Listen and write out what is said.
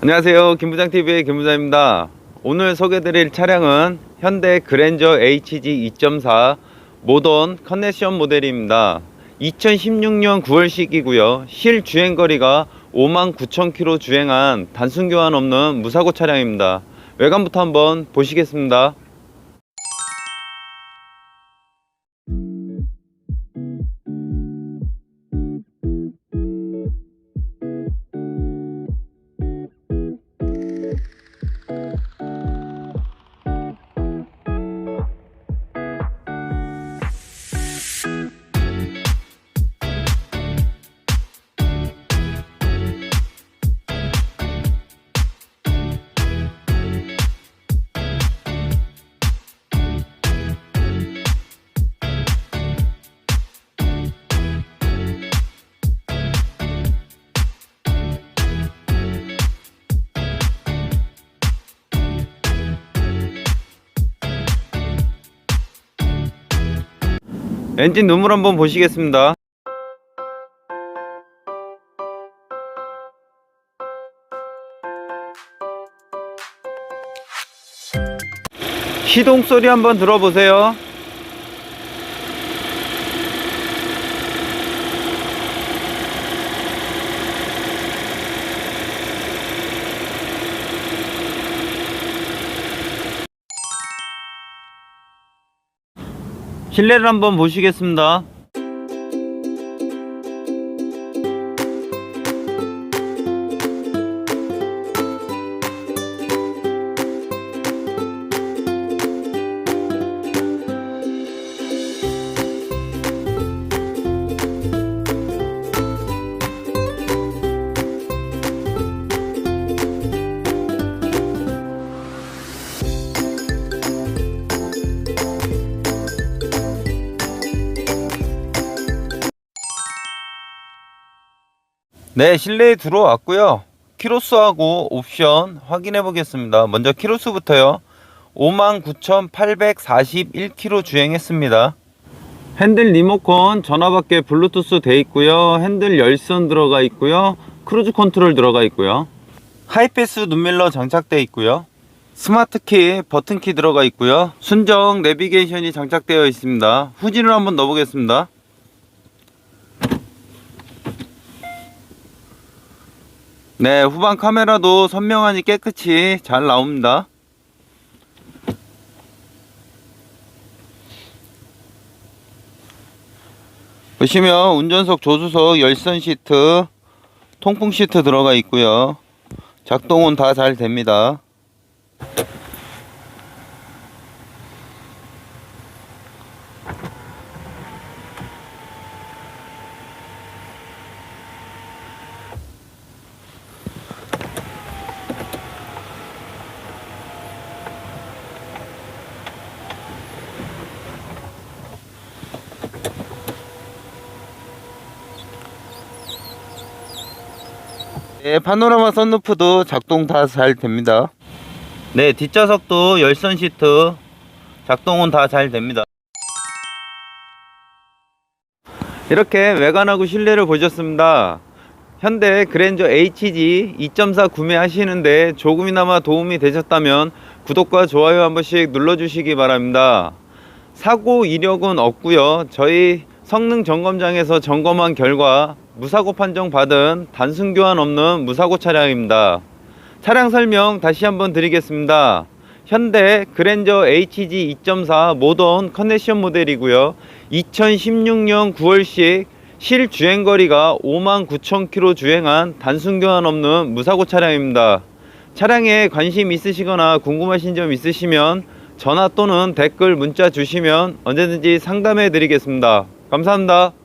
안녕하세요. 김부장TV의 김부장입니다. 오늘 소개드릴 차량은 현대 그랜저 HG 2.4 모던 컨네션 모델입니다. 2016년 9월식이고요. 실 주행거리가 59,000km 주행한 단순 교환 없는 무사고 차량입니다. 외관부터 한번 보시겠습니다. 엔진 눈물 한번 보시겠습니다. 시동 소리 한번 들어보세요. 실내를 한번 보시겠습니다. 네, 실내에 들어왔고요. 키로수하고 옵션 확인해 보겠습니다. 먼저 키로수부터요. 59,841km 주행했습니다. 핸들 리모컨 전화밖에 블루투스 돼 있고요. 핸들 열선 들어가 있고요. 크루즈 컨트롤 들어가 있고요. 하이패스 눈밀러 장착돼 있고요. 스마트 키, 버튼 키 들어가 있고요. 순정 내비게이션이 장착되어 있습니다. 후진을 한번 넣어보겠습니다. 네, 후방 카메라도 선명하니 깨끗이 잘 나옵니다. 보시면 운전석 조수석 열선 시트, 통풍 시트 들어가 있고요. 작동은 다 잘 됩니다. 네, 파노라마 선루프도 작동 다 잘 됩니다. 네, 뒷좌석도 열선 시트 작동은 다 잘 됩니다. 이렇게 외관하고 실내를 보셨습니다. 현대 그랜저 HG 2.4 구매하시는데 조금이나마 도움이 되셨다면 구독과 좋아요 한 번씩 눌러주시기 바랍니다. 사고 이력은 없고요. 저희 성능 점검장에서 점검한 결과 무사고 판정 받은 단순 교환 없는 무사고 차량입니다. 차량 설명 다시 한번 드리겠습니다. 현대 그랜저 HG 2.4 모던 컨네션 모델이고요. 2016년 9월식 실 주행 거리가 59,000km 주행한 단순 교환 없는 무사고 차량입니다. 차량에 관심 있으시거나 궁금하신 점 있으시면 전화 또는 댓글 문자 주시면 언제든지 상담해 드리겠습니다. 감사합니다.